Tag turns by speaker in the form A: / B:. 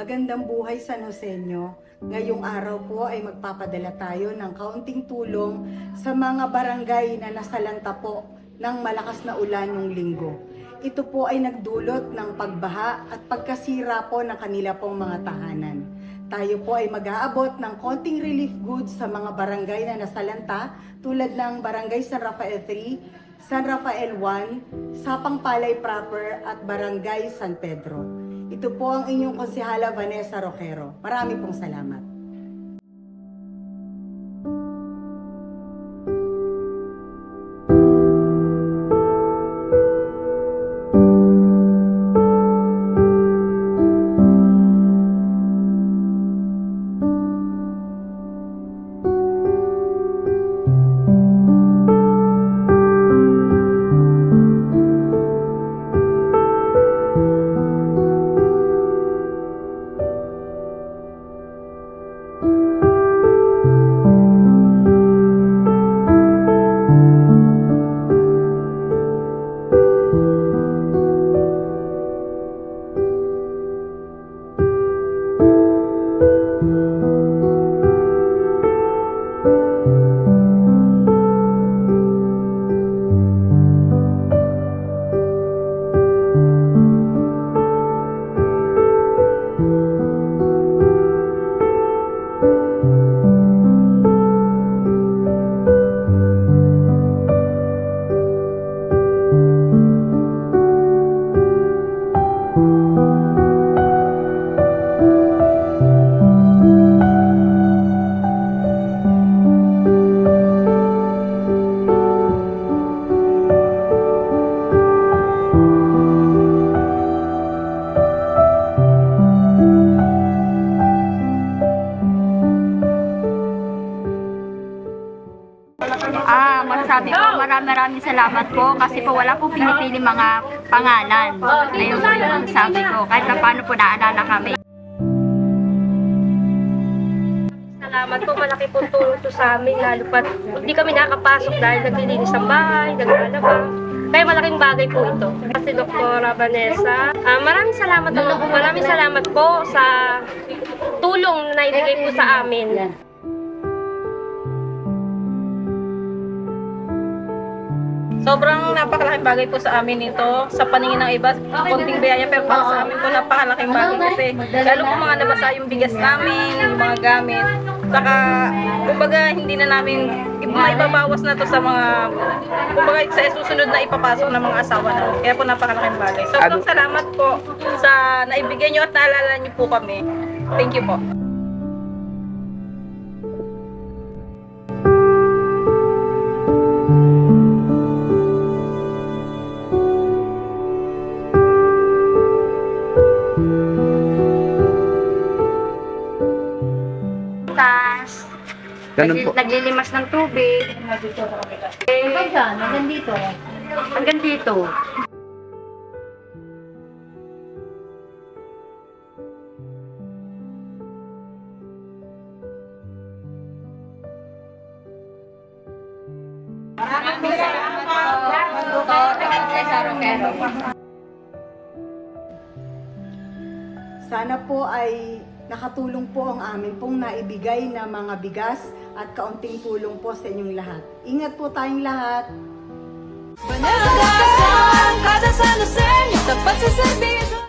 A: Magandang buhay San Joseño. Ngayong araw po ay magpapadala tayo ng kaunting tulong sa mga barangay na nasalanta po ng malakas na ulan ng linggo. Ito po ay nagdulot ng pagbaha at pagkasira po ng kanila pong mga tahanan. Tayo po ay mag-aabot ng konting relief goods sa mga barangay na nasalanta tulad ng Barangay San Rafael 3, San Rafael 1, Sapang Palay Proper at Barangay San Pedro. Ito po ang inyong konsehala Vanessa Roquero. Marami pong salamat.
B: Ah, masasabi ko, maraming maraming salamat po kasi po wala po pinipili mga pangalan. Ayun po yung sabi ko, kahit na paano po naalala kami.
C: Salamat po, malaki po tulong to sa amin, lalo pat hindi kami nakakapasok dahil naglilinis ng bahay, naglalaba. Kaya malaking bagay po ito. Kasi Dr. Vanessa, ah, maraming salamat po, maraming salamat po sa tulong na naibigay po sa amin.
D: Sobrang napakalaking bagay po sa amin ito. Sa paningin ng iba, konting biyaya pero para sa amin po napakalaking bagay kasi lalo po mga nabasa yung bigas namin, yung mga gamit. Saka, kumbaga hindi na namin, maibabawas na to sa mga, kumbaga sa susunod na ipapasok ng mga asawa namin. Kaya po napakalaking bagay. Sobrang salamat po sa naibigay nyo at naalala nyo po kami. Thank you po.
E: Ganun po.
B: naglilimas ng tubig. Eh,
F: Hanggang dito.
B: hanggang dito. Maraming salamat po.
A: Sana po ay nakatulong po ang amin pong naibigay na mga bigas at kaunting tulong po sa inyong lahat. Ingat po tayong lahat.
F: Vanessa Gaston, kada San Jose, tapat sa serbisyo.